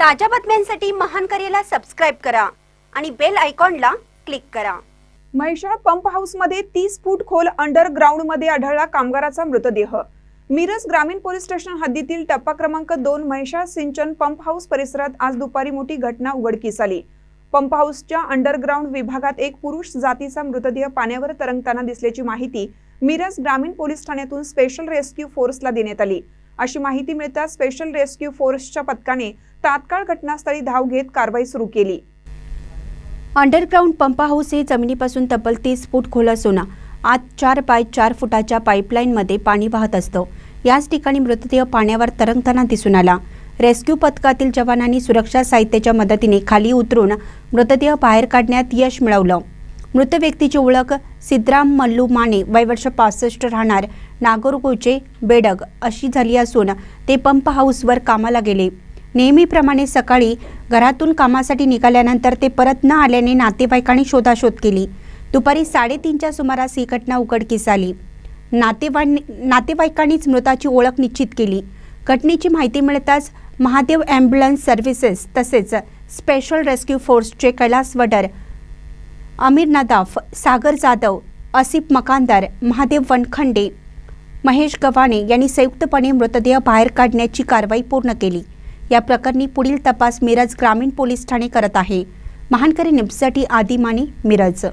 ताज्या बातम्यांसाठी महान करेला सबस्क्राईब करा आणि बेल आयकॉनला क्लिक करा. म्हैसाळ पंप हाऊसमध्ये तीस फूट खोल अंडरग्राऊंडमध्ये आढळला कामगाराचा मृतदेह. मिरज ग्रामीण पोलीस स्टेशन हद्दीतील टप्पा क्रमांक दोन म्हैसाळ सिंचन पंप हाऊस परिसरात आज दुपारी मोठी घटना उघडकीस आली. पंप हाऊसच्या अंडरग्राऊंड विभागात एक पुरुष जातीचा मृतदेह पाण्यावर तरंगताना दिसल्याची माहिती मिरज ग्रामीण पोलीस ठाण्यातून स्पेशल रेस्क्यू फोर्सला देण्यात आली. अशी माहिती मिळताच स्पेशल रेस्क्यू फोर्सच्या पथकाने तात्काळ घटनास्थळी धाव घेत कारवाई सुरू केली. अंडरग्राऊंड पंप हाऊस हे जमिनीपासून तब्बल तीस फूट खोल असून आत चार बाय चार फुटाच्या पाईपलाईनमध्ये पाणी वाहत असतं. याच ठिकाणी मृतदेह पाण्यावर तरंगताना दिसून आला. रेस्क्यू पथकातील जवानांनी सुरक्षा साहित्याच्या मदतीने खाली उतरून मृतदेह बाहेर काढण्यात यश मिळवलं. मृत व्यक्तीची ओळख सिद्धराम मल्लू माने वय वर्ष पासष्ट राहणार नागरकोचे बेडग अशी झाली असून ते पंप हाऊसवर कामाला गेले. नेहमीप्रमाणे सकाळी घरातून कामासाठी निघाल्यानंतर ते परत न आल्याने नातेवाईकांनी शोधाशोध केली. दुपारी साडेतीनच्या सुमारास ही घटना उघडकीस आली. नातेवाई नातेवाईकांनीच मृताची ओळख निश्चित केली. घटनेची माहिती मिळताच महादेव ॲम्ब्युलन्स सर्व्हिसेस तसेच स्पेशल रेस्क्यू फोर्सचे कैलास वडर अमीर नदाफ सागर जाधव असिफ मकानदार महादेव वनखंडे महेश गव्हाणे यांनी संयुक्तपणे मृतदेह बाहेर काढण्याची कारवाई पूर्ण केली. या प्रकरणी पुढील तपास मिरज ग्रामीण पोलीस ठाणे करत आहे. महानकरी न्यूजसाठी आदिमानी मिरज